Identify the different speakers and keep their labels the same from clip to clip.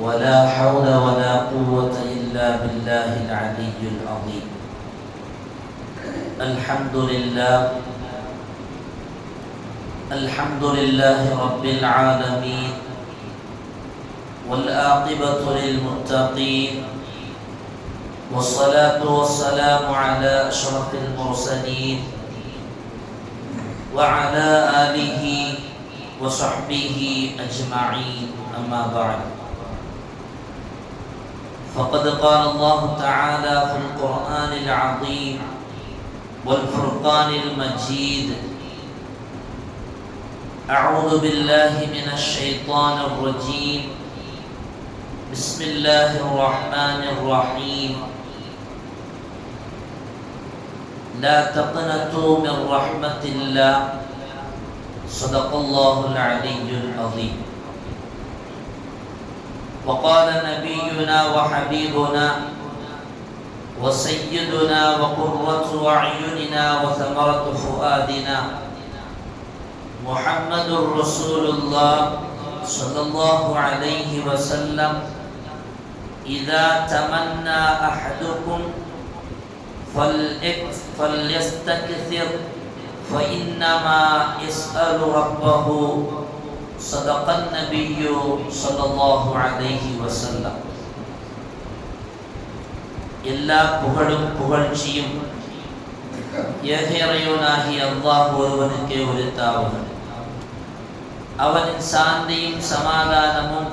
Speaker 1: ولا حول ولا قوة إلا بالله العلي العظيم الحمد لله الحمد لله رب العالمين والآقبة للمتقين والصلاة والسلام على أشرف المرسلين وعلى آله وصحبه أجمعين أما بعد فقد قال الله تعالى في القرآن العظيم والفرقان المجيد أعوذ بالله من الشيطان الرجيم بسم الله الرحمن الرحيم لا تقنطوا من رحمة الله صدق الله العلي العظيم وقال نبينا وحبيبنا وسيدنا وقرة أعيننا وثمرة فؤادنا محمد رسول الله صلى الله عليه وسلم إذا تمنى أحدكم فليستكثر فإنما يسأل ربه صدق النبي صلى الله عليه وسلم إلا بغل بغل شيم يهيريونا هي الله ورونك ورتاونا அவன் சாந்தியும் சமாதானமும்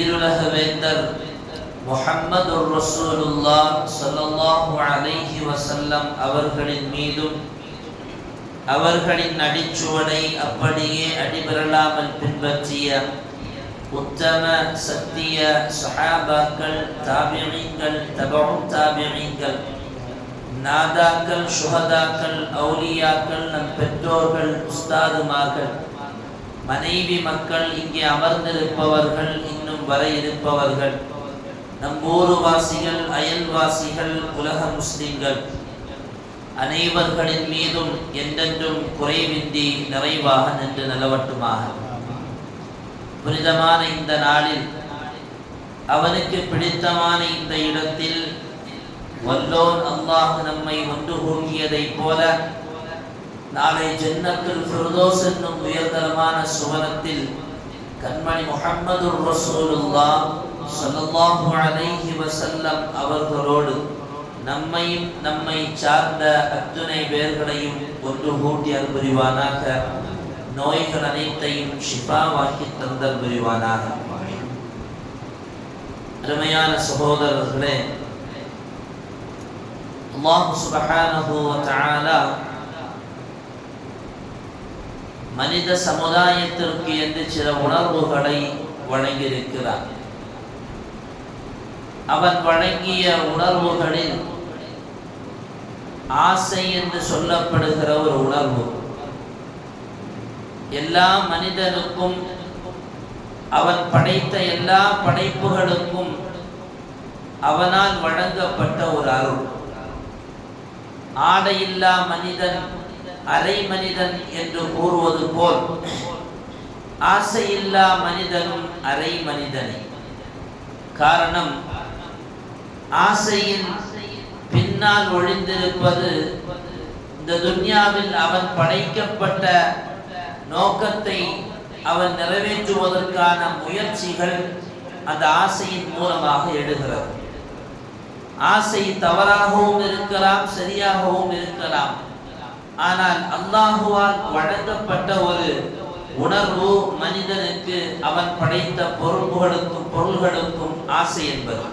Speaker 1: இருலக வேந்தர் الله صلى الله عليه وسلم அவர்களின் மீதும் அவர்களின் அடிச்சுவடை அப்படியே அடிபரலாமல் பின்பற்றிய உத்தம சத்திய சஹாபாக்கள் தாபியங்கள் தபம் தாபியங்கள் நாதாக்கள் சுகதாக்கள் அவுலியாக்கள் நம் பெற்றோர்கள் உஸ்தாதுமார்கள் மனைவி மக்கள் இங்கே அமர்ந்திருப்பவர்கள் இன்னும் வர இருப்பவர்கள் நம் ஊருவாசிகள் அயல்வாசிகள் உலக முஸ்லிம்கள் அனைவர்களின் மீதும் என்றென்றும் குறைவின்றி நிறைவாக நின்று நிலவட்டுமாக புனிதமான இந்த நாளில் அவனுக்கு பிடித்தமான இந்த இடத்தில் வல்லோன் அல்லாஹ் நம்மை ஒன்று கூறியதைப் போல நாளை ஜென்னத்தில் ஃபிரதோஸ் என்னும் உயர்தரமான சுவனத்தில் கண்மணி முகமது ரசூலுல்லா சல்லாஹு அலைஹி வசல்லம் அவர்களோடு நம்மையும் நம்மை சார்ந்த அத்துணை பேர்களையும் ஒன்று கூட்டி அருள்புரிவானாக நோய்கள் அனைத்தையும் ஷிஃபாவாக்கி தந்தல் புரிவானாக அருமையான சகோதரர்களே மனித சமுதாயத்திற்கு என்று சில உணர்வுகளை வழங்கியிருக்கிறார் அவன் வழங்கிய உணர்வுகளில் ஆசை என்று சொல்லப்படுகிற ஒரு உணர்வு எல்லா மனிதனுக்கும் அவன் படைத்த எல்லா படைப்புகளுக்கும் அவனால் வழங்கப்பட்ட ஒரு அருள் ஆடையில்லா மனிதன் அரை மனிதன் என்று கூறுவது போல் ஆசையில்லா மனிதனும் அரை மனிதனே காரணம் ஆசையின் பின்னால் ஒழிந்திருப்பது இந்த துன்யாவில் அவன் படைக்கப்பட்ட நோக்கத்தை அவன் நிறைவேற்றுவதற்கான முயற்சிகள் அந்த ஆசையின் மூலமாக எடுகிறது ஆசை தவறாகவும் இருக்கலாம் சரியாகவும் இருக்கலாம் ஆனால் அல்லாஹுவால் வழங்கப்பட்ட ஒரு உணர்வு மனிதனுக்கு அவன் படைத்த பொறுப்புகளுக்கும் பொருள்களுக்கும் ஆசை என்பது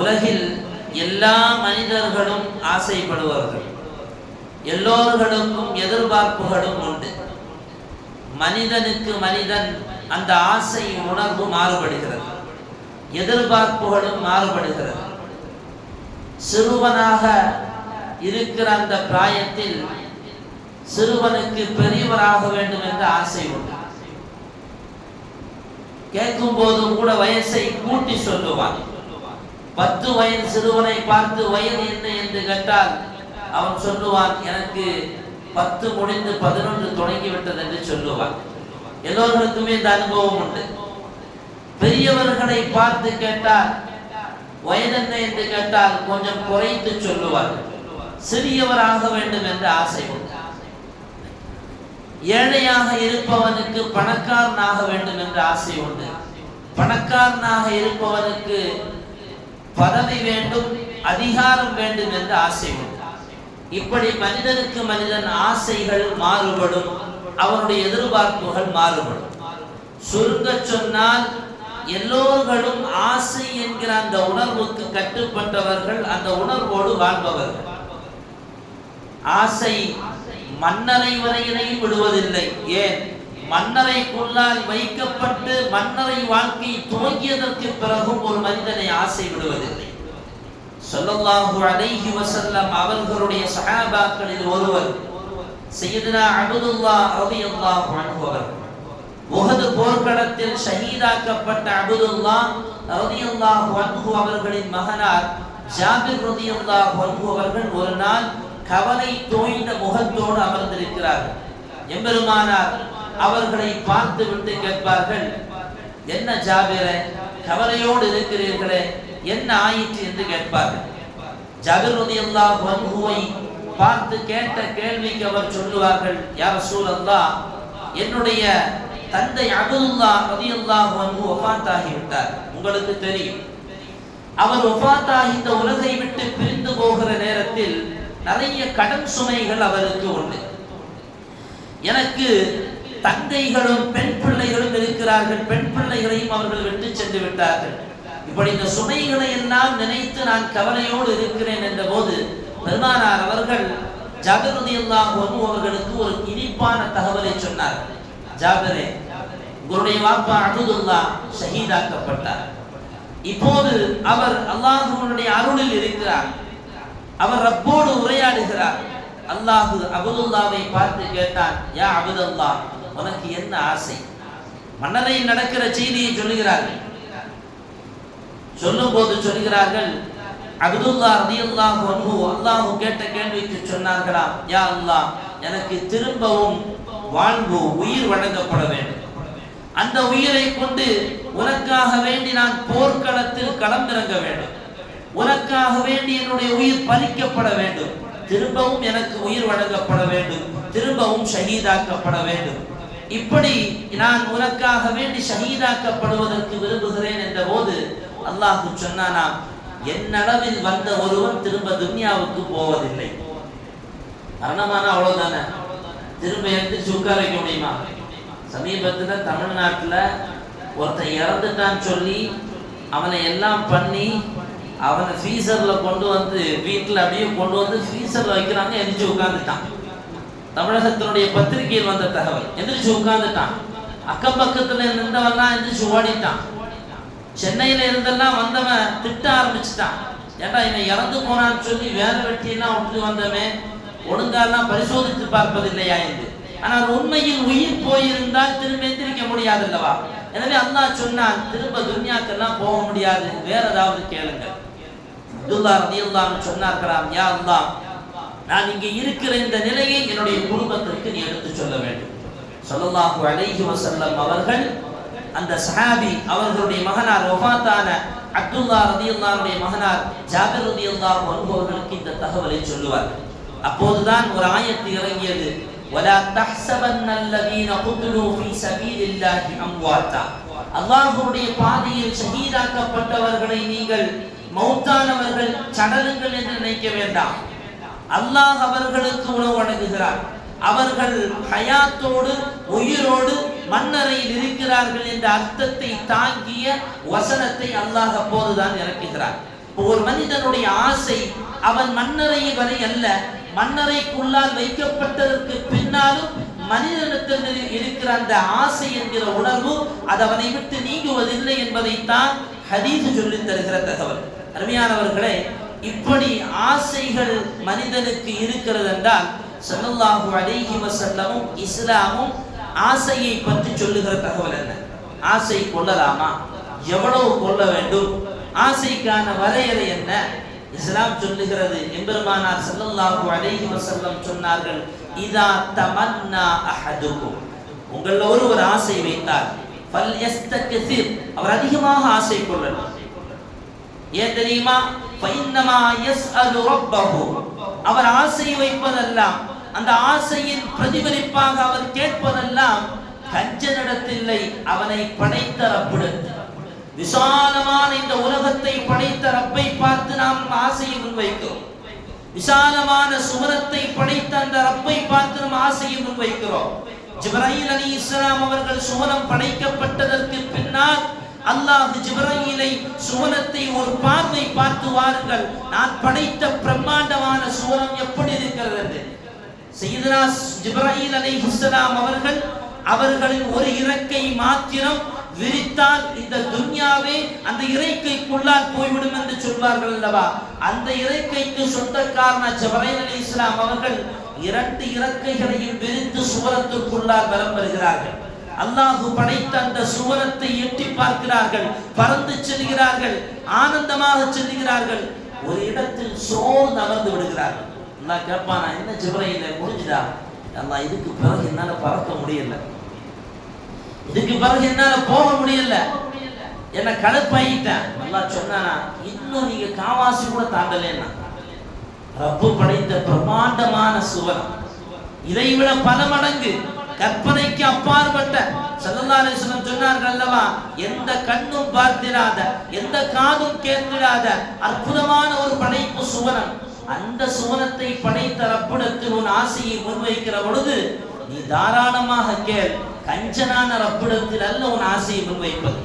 Speaker 1: உலகில் எல்லா மனிதர்களும் ஆசைப்படுவார்கள் எல்லோர்களுக்கும் எதிர்பார்ப்புகளும் உண்டு மனிதனுக்கு மனிதன் அந்த ஆசை உணர்வு மாறுபடுகிறது எதிர்பார்ப்புகளும் மாறுபடுகிறது சிறுவனாக இருக்கிற அந்த பிராயத்தில் சிறுவனுக்கு பெரியவராக வேண்டும் என்ற ஆசை உண்டு கேட்கும் போதும் கூட வயசை கூட்டி சொல்லுவான் பத்து வயது சிறுவனை பார்த்து வயது என்ன என்று கேட்டால் அவன் சொல்லுவான் எனக்கு பத்து முடிந்து பதினொன்று தொடங்கிவிட்டது என்று சொல்லுவான் எல்லோர்களுக்குமே இந்த அனுபவம் உண்டு பெரியவர்களை பார்த்து கேட்டால் வயது என்ன என்று கேட்டால் கொஞ்சம் குறைத்து சொல்லுவார் சிறியவராக வேண்டும் என்று ஆசை உண்டு ஏழையாக இருப்பவனுக்கு பணக்காரனாக வேண்டும் என்று ஆசை உண்டு பணக்காரனாக இருப்பவனுக்கு பதவி வேண்டும் அதிகாரம் வேண்டும் என்று ஆசை இப்படி மனிதனுக்கு மனிதன் ஆசைகள் மாறுபடும் அவனுடைய எதிர்பார்ப்புகள் மாறுபடும் சுருங்க சொன்னால் எல்லோர்களும் ஆசை என்கிற அந்த உணர்வுக்கு கட்டுப்பட்டவர்கள் அந்த உணர்வோடு வாழ்பவர்கள் ஆசை மன்னரை வரையிலையும் விடுவதில்லை ஏன் மன்னரை கொல்லால் வைக்கப்பட்டு மன்னரை வாழ்க்கை துவங்கியதற்கு பிறகும் ஒரு மனிதனை ஆசை விடுவதில்லை சொல்லல்லாஹு அலைஹி வசல்லம் அவர்களுடைய சகாபாக்களில் ஒருவர் செய்யதுனா அபுதுல்லா ரவி அல்லாஹ் அனுபவர் முகது போர்க்களத்தில் ஷஹீதாக்கப்பட்ட அபுதுல்லா ரவி அல்லாஹ் அன்பு அவர்களின் மகனார் ஜாபிர் ரவி அல்லாஹ் அன்பு அவர்கள் ஒரு நாள் கவலை தோய்ந்த முகத்தோடு அமர்ந்திருக்கிறார் எம்பெருமானார் அவர்களை பார்த்து விட்டு கேட்பார்கள் என்ன ஜாபிர கவலையோடு இருக்கிறீர்களே என்ன ஆயிற்று என்று கேட்பார்கள் ஜபிருதியல்லா வன்ஹுவை பார்த்து கேட்ட கேள்விக்கு அவர் சொல்லுவார்கள் யார் சூழல்லா என்னுடைய தந்தை அபுதுல்லா ரதியுல்லா வன்ஹு ஒபாத்தாகிவிட்டார் உங்களுக்கு தெரியும் அவர் ஒபாத்தாகி இந்த உலகை விட்டு பிரிந்து போகிற நேரத்தில் நிறைய கடன் சுமைகள் அவருக்கு உண்டு எனக்கு தங்கைகளும் பெண் பிள்ளைகளும் இருக்கிறார்கள் பெண் பிள்ளைகளையும் அவர்கள் விட்டு சென்று விட்டார்கள் இப்படி இந்த சுமைகளை எல்லாம் நினைத்து நான் கவலையோடு இருக்கிறேன் என்ற போது பெருமானார் அவர்கள் ஜாகரதி அல்லாஹும் அவர்களுக்கு ஒரு இனிப்பான தகவலை சொன்னார் ஜாகரே உங்களுடைய வாப்பா அனுதுல்லா ஷஹீதாக்கப்பட்டார் இப்போது அவர் அல்லாஹுடைய அருளில் இருக்கிறார் அவர் ரப்போடு உரையாடுகிறார் அல்லாஹு அபுதுல்லாவை பார்த்து கேட்டான் யா அபுதல்லா உனக்கு என்ன ஆசை மன்னரையில் நடக்கிற செய்தியை சொல்லுகிறார்கள் சொல்லும் போது சொல்கிறார்கள் அப்துல்லா ரதியுல்லாஹ் ஒன்ஹு அல்லாஹு கேட்ட கேள்விக்கு சொன்னார்களாம் யா அல்லாஹ் எனக்கு திரும்பவும் வாழ்வு உயிர் வழங்கப்பட வேண்டும் அந்த உயிரை கொண்டு உனக்காக வேண்டி நான் போர்க்களத்தில் களமிறங்க வேண்டும் உனக்காக வேண்டி என்னுடைய உயிர் பறிக்கப்பட வேண்டும் திரும்பவும் எனக்கு உயிர் வழங்கப்பட வேண்டும் திரும்பவும் ஷஹீதாக்கப்பட வேண்டும் இப்படி நான் உனக்காக வேண்டி ஷஹீதாக்கப்படுவதற்கு விரும்புகிறேன் என்ற போது அல்லாஹு சொன்னானா என் அளவில் வந்த ஒருவன் திரும்ப துன்யாவுக்கு போவதில்லை மரணமான அவ்வளவுதானே திரும்ப எடுத்து உட்கார வைக்க முடியுமா சமீபத்துல தமிழ்நாட்டுல ஒருத்தன் இறந்துட்டான்னு சொல்லி அவனை எல்லாம் பண்ணி அவனை ஃப்ரீசர்ல கொண்டு வந்து வீட்டுல அப்படியே கொண்டு வந்து ஃப்ரீசர்ல வைக்கிறாங்க எரிஞ்சு உட்காந்துட்டான் தமிழகத்தினுடைய பத்திரிகையில் வந்த தகவல் எந்திரிச்சு உட்கார்ந்துட்டான் அக்கம் பக்கத்துல நின்றவன்லாம் எந்திரிச்சு ஓடிட்டான் சென்னையில இருந்தெல்லாம் வந்தவன் திட்ட ஆரம்பிச்சுட்டான் ஏன்டா என்னை இறந்து போனான்னு சொல்லி வேற வெட்டியெல்லாம் ஒன்று வந்தவன் ஒழுங்காலாம் பரிசோதித்து பார்ப்பது இல்லையா என்று ஆனால் உண்மையில் உயிர் போயிருந்தால் திரும்ப எந்திரிக்க முடியாது அல்லவா எனவே அல்லாஹ் சொன்னான் திரும்ப துன்யாக்கெல்லாம் போக முடியாது வேற ஏதாவது கேளுங்கள் அப்துல்லா ரதியுல்லான்னு சொன்னார்களாம் யா அல்லாஹ் நான் இங்கே இருக்கிற இந்த நிலையை என்னுடைய குடும்பத்திற்கு நீ எடுத்து சொல்ல வேண்டும் சொல்லல்லாஹு அலைஹி வசல்லம் அவர்கள் அந்த சஹாபி அவர்களுடைய மகனார் ஒபாத்தான அப்துல்லா ரதியுல்லாருடைய மகனார் ஜாபிர் ரதியுல்லா வருபவர்களுக்கு இந்த தகவலை சொல்லுவார் அப்போதுதான் ஒரு ஆயத்து இறங்கியது ولا تحسبن الذين قتلوا في سبيل الله பாதையில் ஷஹீதாக்கப்பட்டவர்களை நீங்கள் மௌத்தானவர்கள் சடலுங்கள் என்று நினைக்க வேண்டாம் அல்லாஹ் அவர்களுக்கு உணவு வழங்குகிறார் அவர்கள் ஹயாத்தோடு உயிரோடு மன்னரையில் இருக்கிறார்கள் என்ற அர்த்தத்தை தாங்கிய வசனத்தை அல்லாஹ் அப்போதுதான் இறக்குகிறார் ஒரு மனிதனுடைய ஆசை அவன் மன்னரை வரை அல்ல மன்னரைக்குள்ளால் வைக்கப்பட்டதற்கு பின்னாலும் மனிதனுக்கு இருக்கிற அந்த ஆசை என்கிற உணர்வு அது அவனை விட்டு நீங்குவதில்லை என்பதைத்தான் ஹதீது சொல்லித் தருகிற தகவல் அருமையானவர்களே இப்படி ஆசைகள் மனிதனுக்கு இருக்கிறது என்றால் சல்லல்லாஹு அலைஹி வசல்லமும் இஸ்லாமும் ஆசையை பற்றி சொல்லுகிற தகவல் என்ன ஆசை கொள்ளலாமா எவ்வளவு கொள்ள வேண்டும் ஆசைக்கான வரையறை என்ன இஸ்லாம் சொல்லுகிறது எம்பெருமானார் சல்லல்லாஹு அலைஹி வசல்லம் சொன்னார்கள் இதா தமன்னா அஹதுகும் உங்களில் ஒருவர் ஆசை வைத்தார் பல் அவர் அதிகமாக ஆசை கொள்ளலாம் ஏன் தெரியுமா எஸ் அவர் ஆசை வைப்பதெல்லாம் அந்த ஆசையின் பிரதிபலிப்பாக அவர் கேட்பதெல்லாம் கஞ்சனிடத்தில்லை அவனை படைத்த ரப்பிடு விசாலமான இந்த உலகத்தை படைத்த ரப்பை பார்த்து நாம் ஆசையை முன்வைக்கிறோம் விசாலமான சுமரத்தை படைத்த அந்த ரப்பை பார்த்து நாம் ஆசையை முன்வைக்கிறோம் ஜிப்ராஹிம் அலி இஸ்லாம் அவர்கள் சுவரம் படைக்கப்பட்டதற்கு பின்னால் அல்லாஹ் ஜிப்ராயிலை சுவனத்தை ஒரு பார்வை பார்த்து வாருங்கள் நான் படைத்த பிரம்மாண்டமான சுவனம் எப்படி இருக்கிறது செய்தனா ஜிப்ராயில் அலை ஹுசலாம் அவர்கள் அவர்களின் ஒரு இறக்கை மாத்திரம் விரித்தால் இந்த துன்யாவே அந்த இறைக்கைக்குள்ளால் போய்விடும் என்று சொல்வார்கள் அல்லவா அந்த இறைக்கைக்கு சொந்தக்காரன ஜபரைல் அலி இஸ்லாம் அவர்கள் இரண்டு இறக்கைகளையும் விரித்து சுவரத்துக்குள்ளால் வலம் வருகிறார்கள் அல்லாஹு படைத்த அந்த சுவரத்தை பார்க்கிறார்கள் பறந்து செல்கிறார்கள் ஆனந்தமாக செல்கிறார்கள் ஒரு இடத்தில் சோர்ந்து அமர்ந்து விடுகிறார்கள் கேட்பான் என்ன ஜிப்ரையில முடிஞ்சுடா அல்லா இதுக்கு பிறகு என்னால பறக்க முடியல இதுக்கு பிறகு என்னால போக முடியல என்ன கடுப்பாயிட்டேன் நல்லா சொன்னானா இன்னும் நீங்க காவாசி கூட தாண்டலன்னா ரப்பு படைத்த பிரம்மாண்டமான சுவர் இதை விட பல மடங்கு கற்பனைக்கு அப்பாற்பட்ட சல்லல்லா சொன்னார்கள் அல்லவா எந்த கண்ணும் பார்த்திடாத எந்த காதும் கேட்டிடாத அற்புதமான ஒரு படைப்பு சுவனம் அந்த சுவனத்தை படைத்த ரப்பிடத்தில் உன் ஆசையை முன்வைக்கிற பொழுது நீ தாராளமாக கேள் கஞ்சனான ரப்பிடத்தில் அல்ல உன் ஆசையை முன்வைப்பது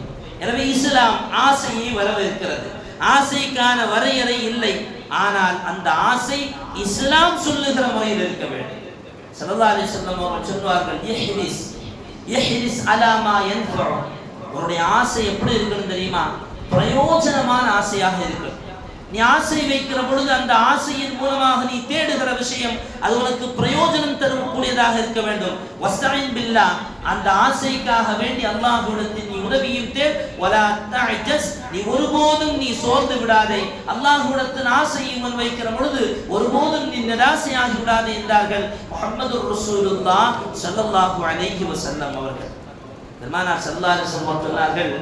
Speaker 1: எனவே இஸ்லாம் ஆசையை வரவேற்கிறது ஆசைக்கான வரையறை இல்லை ஆனால் அந்த ஆசை இஸ்லாம் சொல்லுகிற முறையில் இருக்க வேண்டும் சல்லா அலி சொல்லம் அவர்கள் சொல்வார்கள் இஹ்ரிஸ் இஹ்ரிஸ் அலாமா என் உன்னுடைய ஆசை எப்படி இருக்கணும் தெரியுமா பிரயோஜனமான ஆசையாக இருக்கணும் நீ ஆசை வைக்கிற பொழுது அந்த ஆசையின் மூலமாக நீ தேடுகிற விஷயம் அது உனக்கு பிரயோஜனம் தரக்கூடியதாக இருக்க வேண்டும் வஸ்தாயின் பில்லா அந்த ஆசைக்காக வேண்டி அல்லாஹுடத்தில் நீ உதவியும் தேர் நீ ஒருபோதும் நீ சோர்ந்து விடாதே அல்லாஹுடத்தின் ஆசையை முன்வைக்கிற பொழுது ஒருபோதும் நீ நிராசையாகி விடாதே என்றார்கள் முகமது ரசூலுல்லா சல்லல்லாஹு அலைஹி வசல்லம் அவர்கள் பெருமானார் சல்லா சொன்னார்கள்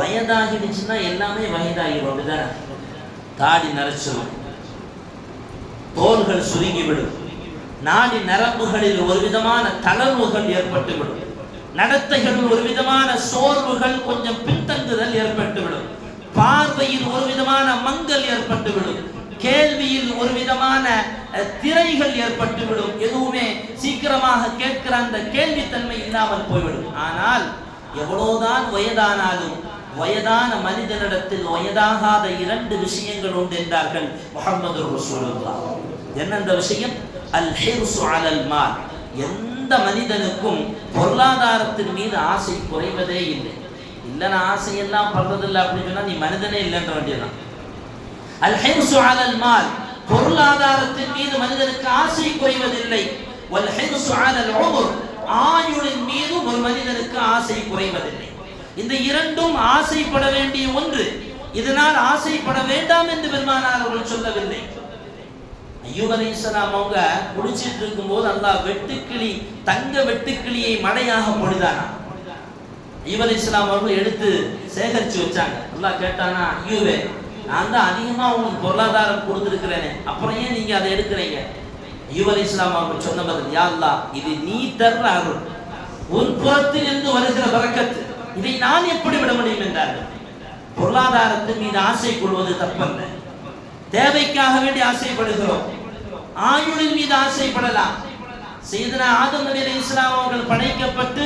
Speaker 1: வயதாகிடுச்சுன்னா எல்லாமே வயதாகிடும் அப்படிதான் தாடி நரைச்சிடும் தோள்கள் சுருங்கிவிடும் நாடி நரம்புகளில் ஒரு விதமான தளர்வுகள் ஏற்பட்டுவிடும் நடத்தைகளில் ஒரு விதமான சோர்வுகள் கொஞ்சம் பின்தங்குதல் ஏற்பட்டுவிடும் பார்வையில் ஒரு விதமான மங்கல் ஏற்பட்டுவிடும் கேள்வியில் ஒரு விதமான திரைகள் ஏற்பட்டுவிடும் எதுவுமே சீக்கிரமாக கேட்கிற அந்த கேள்வித்தன்மை இல்லாமல் போய்விடும் ஆனால் எவ்வளவுதான் வயதானாலும் வயதான மனிதனிடத்தில் வயதாகாத இரண்டு விஷயங்கள் உண்டு என்றார்கள் முகமது ரசூலுல்லா என்னென்ற விஷயம் அல் ஹிர்சு அலல் மால் எந்த மனிதனுக்கும் பொருளாதாரத்தின் மீது ஆசை குறைவதே இல்லை இல்லைன்னா ஆசையெல்லாம் படுறதில்லை அப்படின்னு நீ மனிதனே இல்லைன்ற வேண்டியதான் அல் ஹிர்சு அலல் மால் பொருளாதாரத்தின் மீது மனிதனுக்கு ஆசை குறைவதில்லை வல் ஹிர்சு அலல் உமர் ஆயுளின் மீதும் ஒரு மனிதனுக்கு ஆசை குறைவதில்லை இந்த இரண்டும் ஆசைப்பட வேண்டிய ஒன்று இதனால் ஆசைப்பட வேண்டாம் என்று பெருமானார் அவர்கள் சொல்லவில்லை ஐயோகலீஸ்வரம் அவங்க குளிச்சிட்டு இருக்கும் போது அல்லாஹ் வெட்டுக்கிளி தங்க வெட்டுக்கிளியை மடையாக பொழுதானா ஐயூப் இஸ்லாம் அவர்கள் எடுத்து சேகரிச்சு வச்சாங்க நல்லா கேட்டானா ஐயோவே நான் தான் அதிகமா உங்களுக்கு பொருளாதாரம் கொடுத்துருக்கிறேனே அப்புறம் ஏன் நீங்க அதை எடுக்கிறீங்க ஐயூப் இஸ்லாம் அவர்கள் சொன்ன பதில் யா இது நீ தர்ற அருள் உன் புறத்தில் இருந்து வருகிற வரக்கத்து இதை நான் எப்படி விட முடியும் என்றார்கள் பொருளாதாரத்தின் மீது ஆசை கொள்வது தப்பல்ல தேவைக்காக வேண்டி ஆசைப்படுகிறோம் ஆயுளின் மீது ஆசைப்படலாம் செய்தன ஆதம் அலி இஸ்லாம் அவர்கள் படைக்கப்பட்டு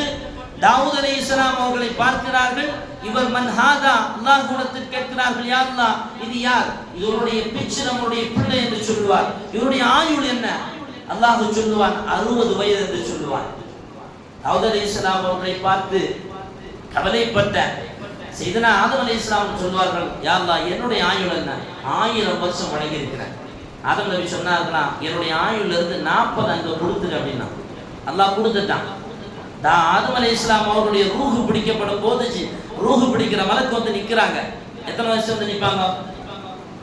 Speaker 1: தாவூத் அலி இஸ்லாம் அவர்களை பார்க்கிறார்கள் இவர் மன்ஹாதா அல்லாஹ் கூடத்தில் கேட்கிறார்கள் யார் இது யார் இவருடைய பிச்சு நம்முடைய பிள்ளை என்று சொல்லுவார் இவருடைய ஆயுள் என்ன அல்லாஹு சொல்லுவான் அறுபது வயது என்று சொல்லுவான் தாவூத் அலி இஸ்லாம் அவர்களை பார்த்து கவலைப்பட்ட செய்தனா ஆதம் அலி இஸ்லாம் சொல்வார்கள் யாருலா என்னுடைய ஆயுள் என்ன ஆயிரம் வருஷம் வழங்கி இருக்கிறேன் ஆதம் நபி சொன்னார்களா என்னுடைய ஆயுள்ல இருந்து நாற்பது அங்க கொடுத்துரு அப்படின்னா அல்லாஹ் கொடுத்துட்டான் தா ஆதம் அலி இஸ்லாம் அவருடைய ரூஹு பிடிக்கப்படும் போதுச்சு ரூஹு பிடிக்கிற மலக்கு வந்து நிற்கிறாங்க எத்தனை வயசு வந்து நிற்பாங்க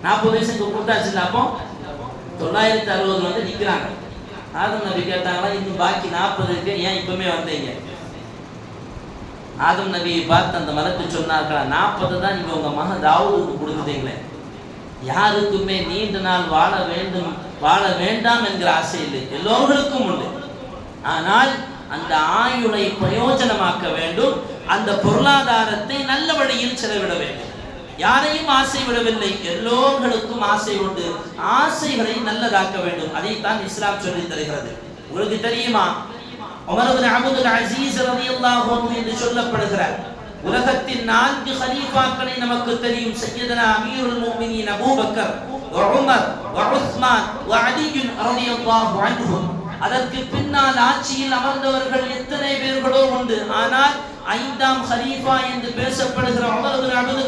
Speaker 1: நாற்பது வயசுக்கு கொடுத்தாச்சு அப்போ தொள்ளாயிரத்தி அறுபது வந்து நிற்கிறாங்க ஆதம் நபி கேட்டாங்களா இன்னும் பாக்கி நாற்பது இருக்கு ஏன் இப்பவுமே வந்தீங்க ஆதம் நபியை பார்த்து அந்த மலத்தை சொன்னார்களா நாற்பது தான் நீங்கள் உங்கள் மகன் தாவூதுக்கு கொடுக்குறீங்களே யாருக்குமே நீண்ட நாள் வாழ வேண்டும் வாழ வேண்டாம் என்கிற ஆசை இல்லை எல்லோர்களுக்கும் உண்டு ஆனால் அந்த ஆயுளை பிரயோஜனமாக்க வேண்டும் அந்த பொருளாதாரத்தை நல்ல வழியில் செலவிட வேண்டும் யாரையும் ஆசை விடவில்லை எல்லோர்களுக்கும் ஆசை உண்டு ஆசைகளை நல்லதாக்க வேண்டும் அதைத்தான் இஸ்லாம் சொல்லி தருகிறது உங்களுக்கு தெரியுமா என்று சொல்லப்படுகிறார் உலகத்தின் நான்கு நமக்கு தெரியும் அதற்கு பின்னால் ஆட்சியில் அமர்ந்தவர்கள் எத்தனை பேர்களோ உண்டு ஆனால் ஐந்தாம் ஹலீஃபா என்று பேசப்படுகிற அவர்கள்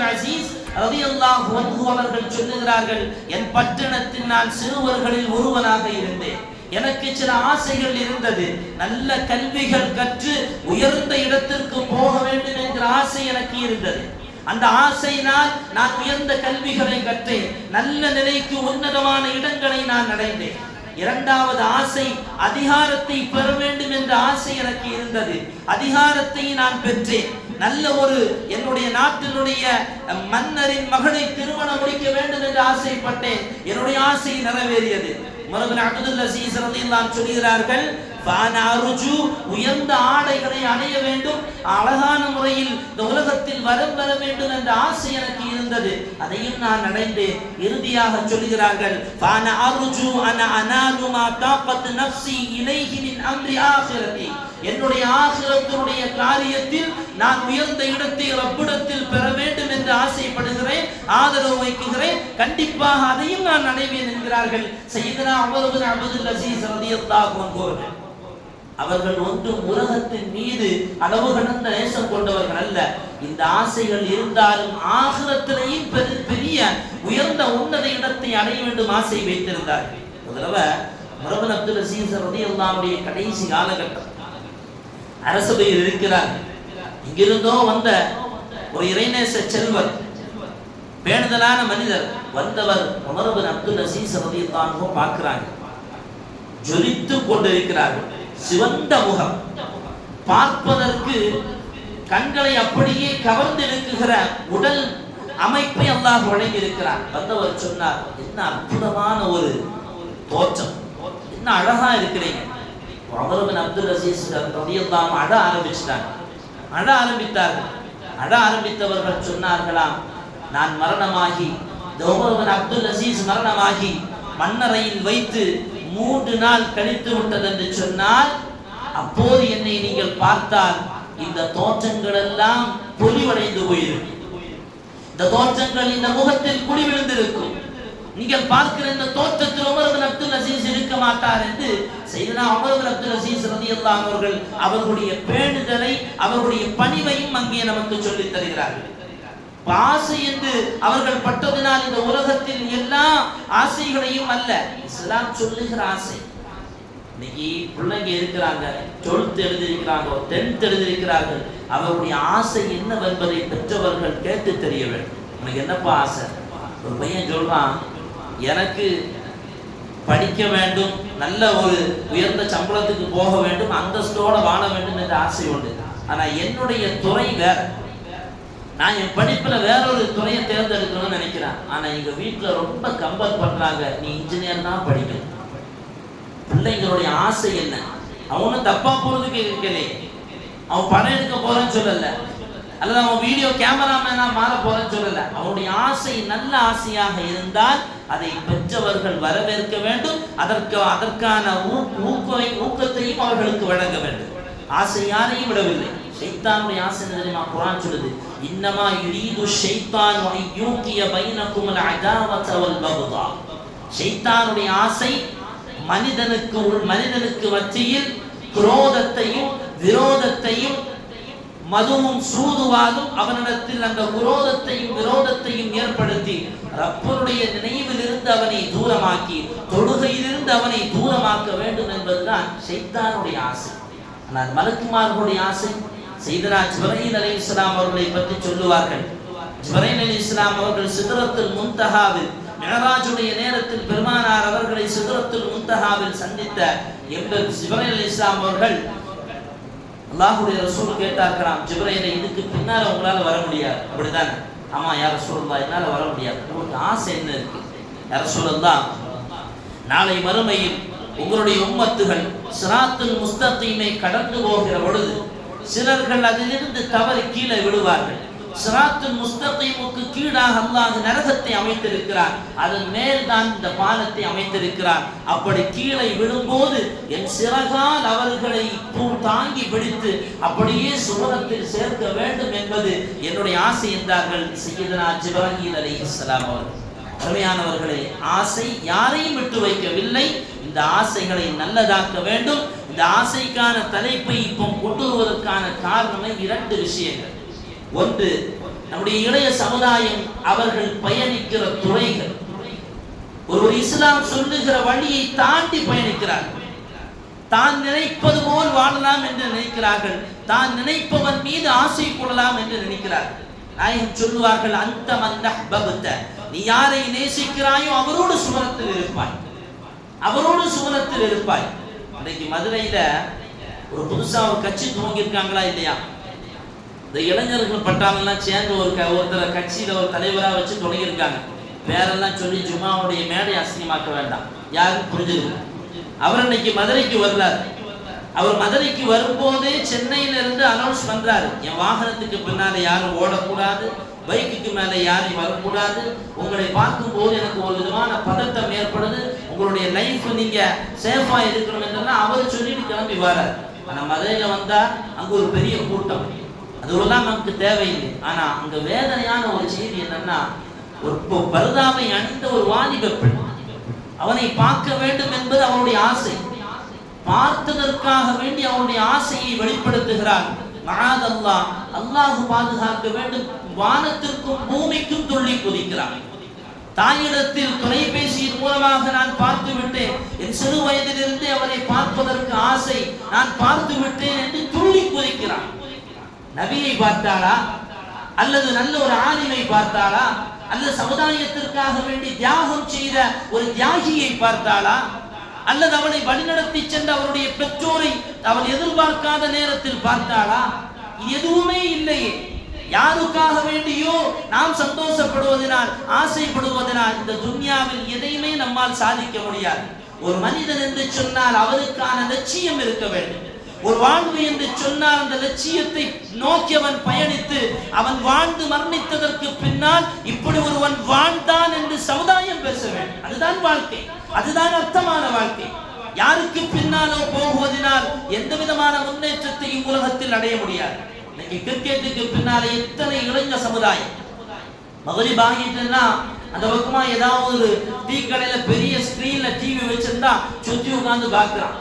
Speaker 1: சொல்லுகிறார்கள் என் பட்டணத்தில் நான் சிறுவர்களில் ஒருவனாக இருந்தேன் எனக்கு சில ஆசைகள் இருந்தது நல்ல கல்விகள் கற்று உயர்ந்த இடத்திற்கு போக வேண்டும் என்கிற ஆசை எனக்கு இருந்தது அந்த ஆசையினால் நான் உயர்ந்த கல்விகளை கற்றேன் நல்ல நிலைக்கு உன்னதமான இடங்களை நான் அடைந்தேன் இரண்டாவது ஆசை அதிகாரத்தை பெற வேண்டும் என்ற ஆசை எனக்கு இருந்தது அதிகாரத்தை நான் பெற்றேன் நல்ல ஒரு என்னுடைய நாட்டினுடைய மன்னரின் மகளை திருமணம் முடிக்க வேண்டும் என்று ஆசைப்பட்டேன் என்னுடைய ஆசை நிறைவேறியது உமர் பின் அப்துல் அசீஸ் ரலியல்லாஹு சொல்கிறார்கள் உயர்ந்த ஆடைகளை அணைய வேண்டும் அழகான முறையில் இந்த உலகத்தில் வரம் பெற வேண்டும் என்ற ஆசை எனக்கு இருந்தது அதையும் நான் அடைந்து இறுதியாக சொல்கிறார்கள் அருஜு ஆசிரதி என்னுடைய ஆசிரத்தினுடைய காரியத்தில் நான் உயர்ந்த இடத்தை ரப்பிடத்தில் பெற வேண்டும் என்று ஆசைப்படுகிறேன் ஆதரவு வைக்குகிறேன் கண்டிப்பாக அதையும் நான் அடைவேன் என்கிறார்கள் செய்தனா அமர்வு அபதுல் அசீஸ் ரதியத்தாகும் கோர்கள் அவர்கள் ஒன்றும் உலகத்தின் மீது அளவு கடந்த நேசம் கொண்டவர்கள் அல்ல இந்த ஆசைகள் இருந்தாலும் ஆகிரத்திலேயும் பெரிய உயர்ந்த உன்னத இடத்தை அடைய வேண்டும் ஆசை வைத்திருந்தார்கள் முதலவ முரவன் அப்துல் அசீஸ் ரதியுல்லாவுடைய கடைசி காலகட்டம் அரசபையில் இருக்கிறார் இங்கிருந்தோ வந்த ஒரு இறைநேச செல்வர் பேணுதலான மனிதர் வந்தவர் உமரபின் அப்துல் அசீஸ் தான் பார்க்கிறாங்க ஜொலித்து கொண்டிருக்கிறார்கள் சிவந்த முகம் பார்ப்பதற்கு கண்களை அப்படியே கவர்ந்து இழுக்குகிற உடல் அமைப்பை அல்லாஹ் வழங்கி இருக்கிறார் வந்தவர் சொன்னார் என்ன அற்புதமான ஒரு தோற்றம் என்ன அழகா இருக்கிறீங்க அமரபின் அப்துல் அசீஸ் ரதியல்லாம் அழ ஆரம்பிச்சிட்டாங்க அழ ஆரம்பித்தார்கள் அழ ஆரம்பித்தவர்கள் சொன்னார்களாம் நான் மரணமாகி தோமரபின் அப்துல் ரசீஸ் மரணமாகி மன்னரையில் வைத்து மூன்று நாள் கழித்து விட்டது என்று சொன்னால் அப்போது என்னை நீங்கள் பார்த்தால் இந்த தோற்றங்கள் எல்லாம் பொலிவடைந்து போயிருக்கும் இந்த தோற்றங்கள் இந்த முகத்தில் குடி விழுந்திருக்கும் நீங்கள் பார்க்கிற இந்த தோற்றத்தில் உமரது அப்துல் அசீஸ் இருக்க மாட்டார் என்று செய்தனா உமரது அப்துல் அசீஸ் ரதி அவர்கள் அவர்களுடைய பேணுதலை அவர்களுடைய பணிவையும் அங்கே நமக்கு சொல்லித் தருகிறார்கள் ஆசை என்று அவர்கள் பட்டதினால் இந்த உலகத்தில் எல்லா ஆசைகளையும் அல்ல இஸ்லாம் சொல்லுகிற ஆசை இன்னைக்கு பிள்ளைங்க இருக்கிறாங்க டுவெல்த் எழுதியிருக்கிறாங்க டென்த் எழுதியிருக்கிறார்கள் அவருடைய ஆசை என்ன என்னவென்பதை பெற்றவர்கள் கேட்டு தெரிய வேண்டும் உனக்கு என்னப்பா ஆசை ஒரு பையன் சொல்றான் எனக்கு படிக்க வேண்டும் நல்ல ஒரு உயர்ந்த சம்பளத்துக்கு போக வேண்டும் அந்தஸ்தோட வாழ வேண்டும் என்ற ஆசை உண்டு ஆனால் என்னுடைய துறை வேறு நான் என் படிப்பில் வேற ஒரு துறையை தேர்ந்தெடுக்கணும்னு நினைக்கிறேன் ஆனால் எங்கள் வீட்டில் ரொம்ப கம்பல் பண்ணுறாங்க நீ இன்ஜினியர் தான் படிக்கணும் பிள்ளைங்களுடைய ஆசை என்ன அவனும் தப்பாக போகிறதுக்கு கேட்கலையே அவன் படம் எடுக்க போகிறேன்னு சொல்லலை அல்லது அவன் வீடியோ கேமராமேனா மாற போறேன்னு சொல்லல அவனுடைய ஆசை நல்ல ஆசையாக இருந்தால் அதை பெற்றவர்கள் வரவேற்க வேண்டும் அதற்கு அதற்கான ஊக்கவை ஊக்கத்தையும் அவர்களுக்கு வழங்க வேண்டும் ஆசை யாரையும் விடவில்லை சைத்தானுடைய ஆசை நிலையமா குரான் சொல்லுது இன்னமா யுரீது ஷைத்தான் யுக்கிய பைனக்கும் அதாவத வல் பகுதா ஷைத்தானுடைய ஆசை மனிதனுக்கு மனிதனுக்கு மத்தியில் குரோதத்தையும் விரோதத்தையும் மதுவும் சூதுவாதும் அவனிடத்தில் அந்த குரோதத்தையும் விரோதத்தையும் ஏற்படுத்தி ரப்பருடைய நினைவில் இருந்து அவனை தூரமாக்கி தொழுகையிலிருந்து அவனை தூரமாக்க வேண்டும் என்பதுதான் சைத்தானுடைய ஆசை ஆனால் மலக்குமார்களுடைய ஆசை சீதனா ஜிப்ரஹீல் அலி இஸ்லாம் அவர்களை பற்றி சொல்லுவார்கள் ஜிப்ரஹீல் அலி இஸ்லாம் அவர்கள் சிதறத்தில் முன்தகாவில் மெஹராஜுடைய நேரத்தில் பெருமானார் அவர்களை சிதறத்தில் முன்தகாவில் சந்தித்த எங்கள் ஜிப்ரஹீல் அலி இஸ்லாம் அவர்கள் அல்லாஹுடைய ரசூல் கேட்டார்களாம் ஜிப்ரஹீலை இதுக்கு பின்னால் உங்களால் வர முடியாது அப்படிதான் ஆமா யார ரசூல்லா என்னால வர முடியாது உங்களுக்கு ஆசை என்ன இருக்கு யார ரசூலல்லா நாளை மறுமையில் உங்களுடைய உம்மத்துகள் சிராத்தின் முஸ்தத்தையுமே கடந்து போகிற பொழுது சிலர்கள் அதிலிருந்து தவறி கீழே விடுவார்கள் சிராத்துல் முஸ்தகீமுக்கு கீழாக அல்லாஹ் நரகத்தை அமைத்திருக்கிறார் அதன் மேல் தான் இந்த பாலத்தை அமைத்திருக்கிறார் அப்படி கீழே விழும்போது என் சிறகால் அவர்களை தாங்கி பிடித்து அப்படியே சுவனத்தில் சேர்க்க வேண்டும் என்பது என்னுடைய ஆசை என்றார்கள் செய்யதனா ஜிபாஹீல் அலி இஸ்லாம் அவர்கள் அருமையானவர்களே ஆசை யாரையும் விட்டு வைக்கவில்லை இந்த ஆசைகளை நல்லதாக்க வேண்டும் இந்த ஆசைக்கான தலைப்பை இப்போ கொண்டு காரணமே இரண்டு விஷயங்கள் ஒன்று நம்முடைய இளைய சமுதாயம் அவர்கள் பயணிக்கிற துறைகள் ஒரு இஸ்லாம் சொல்லுகிற வழியை தாண்டி பயணிக்கிறார்கள் தான் நினைப்பது போல் வாழலாம் என்று நினைக்கிறார்கள் தான் நினைப்பவன் மீது ஆசை கொள்ளலாம் என்று நினைக்கிறார்கள் நாயகம் சொல்லுவார்கள் அந்த மந்த நீ யாரை நேசிக்கிறாயோ அவரோடு சுவனத்தில் இருப்பாய் அவரோடு சுவனத்தில் இருப்பாய் இன்றைக்கு மதுரையில ஒரு புதுசா ஒரு கட்சி இருக்காங்களா இல்லையா இந்த இளைஞர்கள் பட்டாளெல்லாம் சேர்ந்து ஒரு ஒருத்தர கட்சியில ஒரு தலைவரா வச்சு தொடங்கியிருக்காங்க வேறெல்லாம் சொல்லி ஜுமாவுடைய மேடை அசிங்கமாக்க வேண்டாம் யாரும் புரிஞ்சிருக்கு அவர் இன்னைக்கு மதுரைக்கு வர்றார் அவர் மதுரைக்கு வரும்போதே சென்னையில இருந்து அனௌன்ஸ் பண்றாரு என் வாகனத்துக்கு பின்னால யாரும் ஓடக்கூடாது பைக்குக்கு மேலே யாரும் வரக்கூடாது உங்களை பார்க்கும்போது எனக்கு ஒரு விதமான பதட்டம் ஏற்படுது உங்களுடைய லைஃப் நீங்க சேஃபா இருக்கணும் என்றெல்லாம் அவர் சொல்லிட்டு கிளம்பி வரார் நம்ம மதுரையில் வந்தா அங்க ஒரு பெரிய கூட்டம் அதுவெல்லாம் நமக்கு தேவையில்லை ஆனா அங்க வேதனையான ஒரு செய்தி என்னன்னா ஒரு பருதாமை அணிந்த ஒரு வாலிபெண் அவனை பார்க்க வேண்டும் என்பது அவனுடைய ஆசை பார்த்ததற்காக வேண்டி அவனுடைய ஆசையை வெளிப்படுத்துகிறான் மகாதல்லா அல்லாஹு பாதுகாக்க வேண்டும் வானத்திற்கும் பூமிக்கும் துள்ளி குதிக்கிறான் தாயிடத்தில் தொலைபேசியின் மூலமாக நான் பார்த்து விட்டேன் என் சிறு வயதிலிருந்து அவரை பார்ப்பதற்கு ஆசை நான் பார்த்து விட்டேன் என்று துள்ளி குதிக்கிறான் நபியை பார்த்தாரா அல்லது நல்ல ஒரு ஆலிமை பார்த்தாரா அல்லது சமுதாயத்திற்காக வேண்டி தியாகம் செய்த ஒரு தியாகியை பார்த்தாளா அல்லது அவனை வழிநடத்தி சென்ற அவருடைய பெற்றோரை அவன் எதிர்பார்க்காத நேரத்தில் பார்த்தாளா எதுவுமே இல்லையே யாருக்காக வேண்டியோ நாம் சந்தோஷப்படுவதனால் ஆசைப்படுவதனால் இந்த துன்யாவில் எதையுமே நம்மால் சாதிக்க முடியாது ஒரு மனிதன் என்று சொன்னால் அவருக்கான லட்சியம் இருக்க வேண்டும் ஒரு வாழ்வு என்று சொன்னால் அந்த லட்சியத்தை நோக்கி அவன் பயணித்து அவன் வாழ்ந்து மரணித்ததற்கு பின்னால் இப்படி ஒருவன் வாழ்ந்தான் என்று சமுதாயம் பேச வேண்டும் அதுதான் வாழ்க்கை அதுதான் அர்த்தமான வாழ்க்கை யாருக்கு பின்னாலோ போகுவதனால் எந்த விதமான முன்னேற்றத்தையும் உலகத்தில் அடைய முடியாது இன்னைக்கு கிரிக்கெட்டுக்கு பின்னால எத்தனை இளைஞ சமுதாயம் மகுதி பாங்கிட்டுன்னா அந்த பக்கமா ஏதாவது ஒரு டீ கடையில பெரிய ஸ்கிரீன்ல டிவி வச்சிருந்தா சுத்தி உட்காந்து பாக்குறான்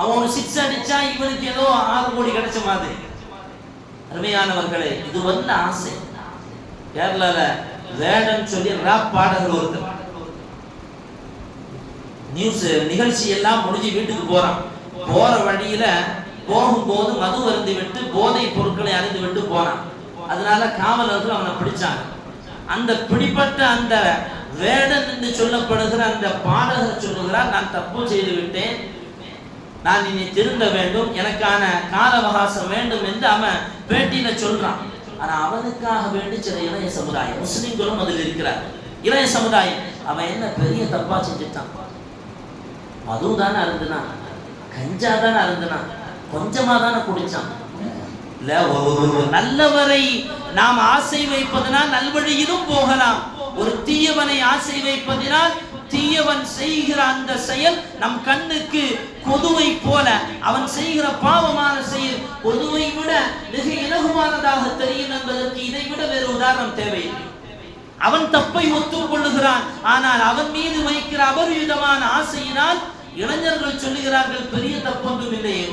Speaker 1: அவன் ஒரு சிக்ஸ் அடிச்சா இவனுக்கு ஏதோ ஆறு கோடி கிடைச்ச மாதிரி அருமையானவர்களே இது வந்து ஆசை கேரளால வேடம் சொல்லி ராப் பாடகர் ஒருத்தர் நியூஸ் நிகழ்ச்சி எல்லாம் முடிஞ்சு வீட்டுக்கு போறான் போற வழியில போகும்போது மது அருந்து விட்டு போதை பொருட்களை அறிந்து விட்டு போனான் அதனால காவலர்கள் அவனை பிடிச்சாங்க அந்த பிடிப்பட்ட அந்த வேடன் என்று சொல்லப்படுகிற அந்த பாடகர் சொல்லுகிறார் நான் தப்பு செய்து விட்டேன் நான் இனி திருந்த வேண்டும் எனக்கான கால அவகாசம் வேண்டும் என்று அவன் பேட்டியில சொல்றான் ஆனா அவனுக்காக வேண்டி சில இளைய சமுதாயம் முஸ்லிம்களும் அதில் இருக்கிறார் இளைய சமுதாயம் அவன் என்ன பெரிய தப்பா செஞ்சுட்டான் மது தானே அருந்துனா கஞ்சா தானே அருந்துனான் கொஞ்சமாக தானே குடித்தான் இல்லை ஒரு நல்லவரை நாம் ஆசை வைப்பதனால் நல்வழியிலும் போகலாம் ஒரு தீயவனை ஆசை வைப்பதினால் தீயவன் செய்கிற அந்த செயல் நம் கண்ணுக்கு கொதுவை போல அவன் செய்கிற பாவமான செயல் கொதுவை விட மிக இலகுமானதாக தெரியும் என்பதற்கு இதை விட வேறு உதாரணம் தேவையில்லை அவன் தப்பை ஒத்துக்கொள்ளுகிறான் ஆனால் அவன் மீது வைக்கிற அபரிவிதமான ஆசையினால் இளைஞர்கள் சொல்லுகிறார்கள் பெரிய தப்பொன்றும் இல்லையே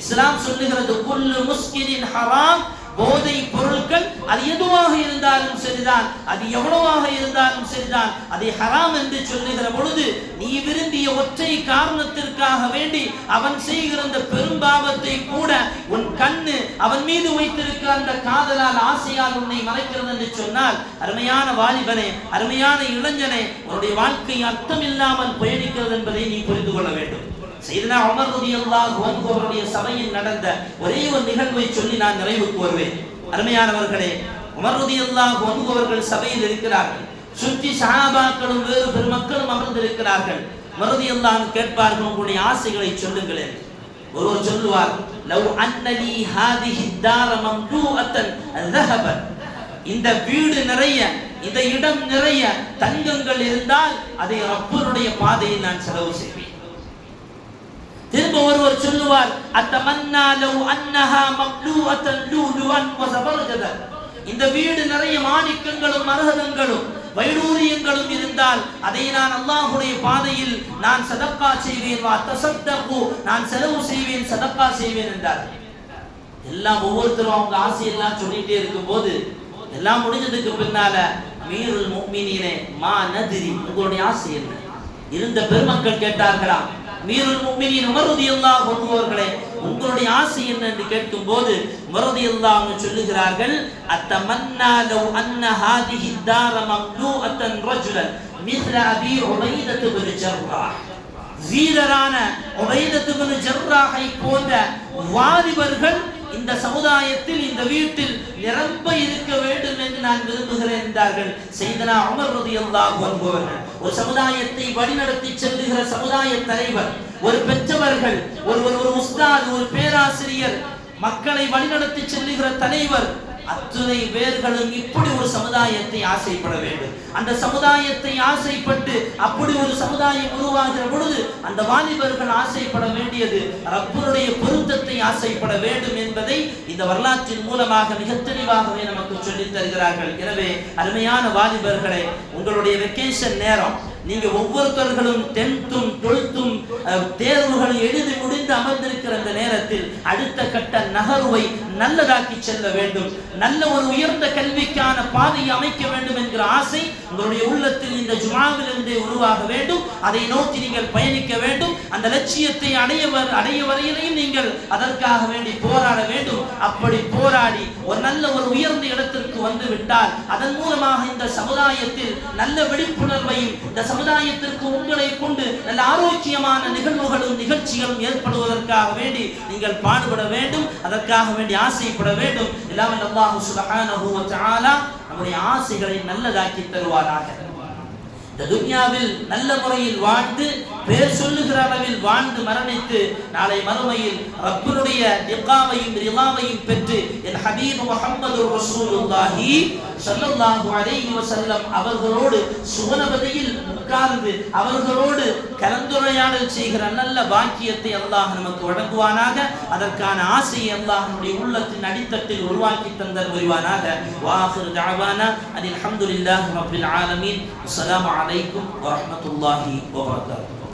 Speaker 1: இஸ்லாம் சொல்லுகிறது குல்லு முஸ்கிரின் ஹராம் போதை பொருட்கள் அது எதுவாக இருந்தாலும் சரிதான் அது எவ்வளவாக இருந்தாலும் சரிதான் அதை ஹராம் என்று சொல்லுகிற பொழுது நீ விரும்பிய ஒற்றை காரணத்திற்காக வேண்டி அவன் செய்கிற அந்த பெரும்பாவத்தை கூட உன் கண்ணு அவன் மீது வைத்திருக்க அந்த காதலால் ஆசையால் உன்னை மறைக்கிறது என்று சொன்னால் அருமையான வாலிபனே அருமையான இளைஞனே உன்னுடைய வாழ்க்கை அர்த்தம் இல்லாமல் பயணிக்கிறது என்பதை நீ புரிந்து கொள்ள வேண்டும் சைதனா உமர் ரலியல்லாஹு அன்ஹு அவருடைய சபையில் நடந்த ஒரே ஒரு நிகழ்வை சொல்லி நான் நிறைவுக்கு வருவேன் அருமையானவர்களே உமர் ரலியல்லாஹு அன்ஹு அவர்கள் சபையில் இருக்கிறார்கள் சுற்றி சஹாபாக்களும் வேறு பெருமக்களும் அமர்ந்திருக்கிறார்கள் மருதி எல்லாம் கேட்பார்கள் உங்களுடைய ஆசைகளை சொல்லுங்களேன் ஒருவர் சொல்லுவார் லவ் அன்னலி ஹாதிஹி தாரமம் டூ அத்தன் ரஹபன் இந்த வீடு நிறைய இந்த இடம் நிறைய தங்கங்கள் இருந்தால் அதை ரப்பருடைய பாதையை நான் செலவு செய்வேன் திரும்ப ஒருவர் சொல்லுவார் அத்த லவ் அன்னஹா மக்லூஅத்தன் லூலுவன் வசபரஜத இந்த வீடு நிறைய மாணிக்கங்களும் மரகதங்களும் வைடூரியங்களும் இருந்தால் அதை நான் அல்லாஹுடைய பாதையில் நான் சதப்பா செய்வேன் வா தசத்தகு நான் செலவு செய்வேன் சதப்பா செய்வேன் என்றார் எல்லாம் ஒவ்வொருத்தரும் அவங்க ஆசையெல்லாம் சொல்லிட்டே இருக்கும் போது எல்லாம் முடிஞ்சதுக்கு பின்னால மீருள் முக்மினே மா நதிரி உங்களுடைய ஆசை என்ன இருந்த பெருமக்கள் கேட்டார்களா அமீருல் முஃமினின் உமர் ரலியல்லாஹு உங்களுடைய ஆசை என்ன என்று கேட்கும்போது உமர் ரலியல்லாஹு சொல்லுகிறார்கள் அத்த லவ் அன்ன ஹாதிஹி தார மம்னூஅத்தன் ரஜுலன் மிஸ்ல அபி உபைதத்து பின் ஜர்ராஹ் வீரரான உபைதத்து பின் ஜர்ராஹை போன்ற வாலிபர்கள் இந்த சமுதாயத்தில் இந்த வீட்டில் நிரம்ப இருக்க வேண்டும் என்று நான் விரும்புகிறேன் என்றார்கள் செய்தனா ஒரு சமுதாயத்தை வழிநடத்தி செல்லுகிற சமுதாய தலைவர் ஒரு பெற்றவர்கள் ஒரு ஒரு உஸ்தாத் ஒரு பேராசிரியர் மக்களை வழிநடத்தி செல்லுகிற தலைவர் அத்தனை பேர்களும் இப்படி ஒரு சமுதாயத்தை ஆசைப்பட வேண்டும் அந்த சமுதாயத்தை ஆசைப்பட்டு அப்படி ஒரு சமுதாயம் உருவாகிற பொழுது அந்த வாலிபர்கள் ஆசைப்பட வேண்டியது ரப்பருடைய பொருத்தத்தை ஆசைப்பட வேண்டும் என்பதை இந்த வரலாற்றின் மூலமாக மிக தெளிவாகவே நமக்கு சொல்லித் தருகிறார்கள் எனவே அருமையான வாலிபர்களை உங்களுடைய வெக்கேஷன் நேரம் நீங்க ஒவ்வொருத்தர்களும் டென்த்தும் டுவெல்த்தும் தேர்வுகள் எழுதி முடிந்து அமர்ந்திருக்கிற அந்த நேரத்தில் அடுத்த கட்ட நகர்வை நல்லதாக்கி செல்ல வேண்டும் நல்ல ஒரு உயர்ந்த கல்விக்கான பாதையை அமைக்க வேண்டும் என்கிற ஆசை உங்களுடைய உள்ளத்தில் இந்த ஜுமாவில் உருவாக வேண்டும் அதை நோக்கி நீங்கள் பயணிக்க வேண்டும் அந்த லட்சியத்தை அடைய அடைய வரையிலையும் நீங்கள் அதற்காக வேண்டி போராட வேண்டும் அப்படி போராடி ஒரு நல்ல ஒரு உயர்ந்த இடத்திற்கு வந்து விட்டால் அதன் மூலமாக இந்த சமுதாயத்தில் நல்ல விழிப்புணர்வையும் இந்த சமுதாயத்திற்கு உங்களை கொண்டு நல்ல ஆரோக்கியமான நிகழ்வுகளும் நிகழ்ச்சிகளும் ஏற்படுவதற்காக வேண்டி நீங்கள் பாடுபட வேண்டும் அதற்காக வேண்டி ஆசைப்பட வேண்டும் எல்லாமே அல்லாஹு நம்முடைய ஆசைகளை நல்லதாக்கி தருவாராக இந்த துன்யாவில் நல்ல முறையில் வாழ்ந்து பேர் சொல்லுகிற அளவில் வாழ்ந்து மரணித்து நாளை மறுமையில் ரப்பருடைய நிகாவையும் ரிலாவையும் பெற்று என் ஹபீப் முகமது ரசூலுல்லாஹி சல்லல்லாஹு அலைஹி வஸல்லம் அவர்களோடு சுவனபதியில் உட்கார்ந்து அவர்களோடு கலந்துரையாடல் செய்கிற நல்ல பாக்கியத்தை அல்லாஹ் நமக்கு வழங்குவானாக அதற்கான ஆசையை அல்லாஹனுடைய உள்ளத்தின் அடித்தட்டில் உருவாக்கி தந்தல் புரிவானாக வாஹிர் தாவானா அதில் அஹமதுல்லாஹ் ரபில் ஆலமீன் அஸ்ஸலாமு அலைக்கும் வரஹ்மத்துல்லாஹி வபரகாத்துஹு